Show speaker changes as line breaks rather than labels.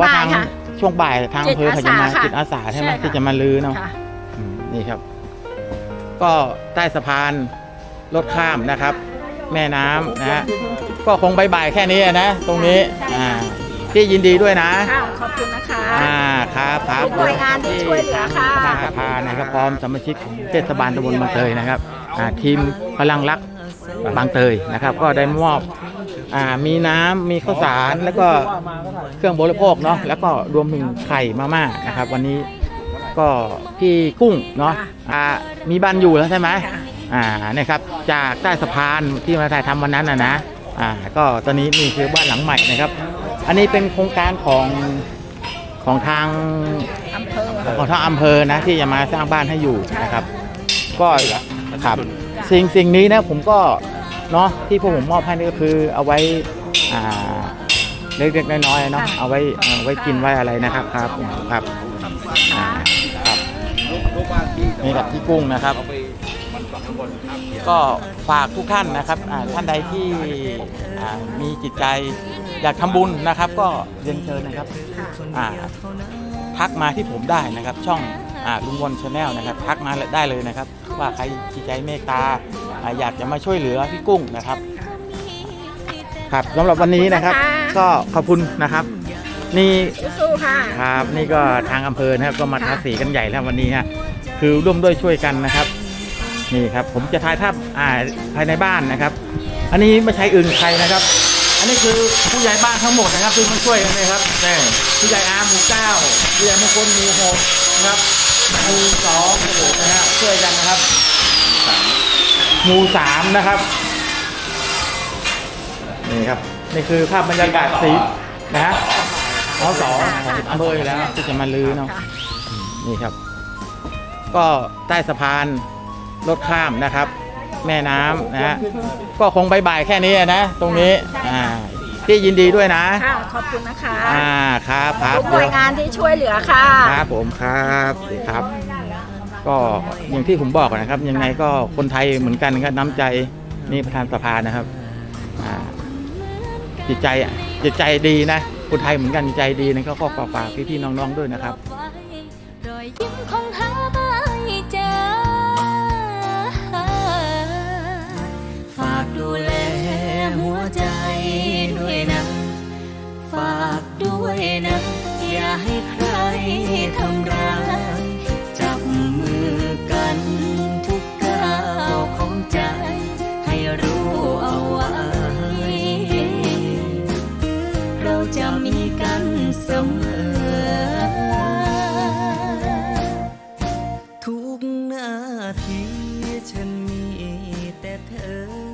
ว่าทาง
บ่ายค่ะ
ช่วงบ่ายทางอำเภอเขาจะมา
จิตอาสาค่ะ
จิตอาสาใช่ไหม
ใช่ค่ะ
ที่จะมาลื้อเนาะ
ค่ะ
อืมนี่ครับ ก็ใต้สะพานรถข้ามนะครับ แม่น้ำนะฮะก็คงบายบายแค่นี้นะ ตรงนี้อ่าพี่ยินดีด้วยนะ
ค่ะขอบคุณนะคะ
อ่าครับครับ
ทุกหน่วยงานที่ช่วยเหลือค่ะ
ทางสะพานนะครับพร้อมสมาชิกเทศบาลตำบลบางเตยนะครับอ่าทีมพลังรักบางเตยนะครับ ก็ได้มอบ อ่ามีน้ำมีข้าวสารแล้วก็เครื่องบริโภคเนาะแล้วก็รวมถึงไข่มาม่านะครับ วันนี้ก็พี่กุ้งเนาะอ่ามีบ้านอยู่แล้วใช่ไหมอ่าเนี่ยครับจากใต้สะพานที่มาถ่ายทำวันนั้นนะนะอ่าก็ตอนนี้นี่คือบ้านหลังใหม่นะครับ อันนี้เป็นโครงการของของทาง
อำเภอ
ของทางอำเภอนะที่จะมาสร้างบ้านให้อยู่นะครับ ก็ครับสิ่งสิ่งนี้นะผมก็ เนาะที่พวกผมมอบให้นี่ก็คือเอาไว้อ่าเล็กๆน้อยๆเนาะเอาไว้เอาไว้กินไว้อะไรนะครับครับผมครับอ่าครับนี่ครับพี่กุ้งนะครับ ก็ฝากทุกท่านนะครับอ่าท่านใดที่อ่ามีจิตใจอยากทำบุญนะครับ ก็เรียนเชิญนะครับอ่าทักมาที่ผมได้นะครับช่องอ่า ลุงวนชาแนลนะครับทักมาได้เลยนะครับ ว่าใครจิตใจเมตตาอ่าอยากจะมาช่วยเหลือพี่กุ้งนะครับครับสำหรับวันนี้นะครับก็ขอบคุณนะครับ นี่
สู้ๆค่ะ
ครับนี่ก็ทางอำเภอนะครับก็มาทาสีกันใหญ่แล้ววันนี้ฮะคือร่วมด้วยช่วยกันนะครับ นี่ครับผมจะถ่ายภาพอ่าภายในบ้านนะครับ อันนี้ไม่ใช่อื่นใครนะครับ อันนี้คือผู้ใหญ่บ้านทั้งหมดนะครับที่มาช่วยกันเลยครับนี่ผู้ใหญ่อาร์มหมู่เก้าผู้ใหญ่มงคลหมู่หกนะครับ หมู่สองโอ้โหนะฮะช่วยกันนะครับหมู่สามนะครับ นี่ครับ นี่คือภาพบรรยากาศสีนะฮะอสองของอำเภออยู่แล้วที่จะมาลื้อเนาะนี่ครับ ก็ใต้สะพานรถข้ามนะครับ แม่น้ำนะฮะก็คงบายบายแค่นี้นะ ตรงนี้อ่า พี่ยินดีด้วยนะ
ค่ะขอบคุณนะคะ
อ่าครับครับ
ทุกหน่วยงานที่ช่วยเหลือค่ะ
ครับผมครับครับ ก็อย่างที่ผมบอกนะครับ ยังไงก็คนไทยเหมือนกันก็น้ำใจนี่ประธานสภานะครับอ่าจิตใจอะจิตใจดีนะคนไทยเหมือนกันจิตใจดีนะก็ขอฝากพี่ๆน้องๆด้วยนะครับ
รอยยิ้มของหาไฉันมีแต่เธอ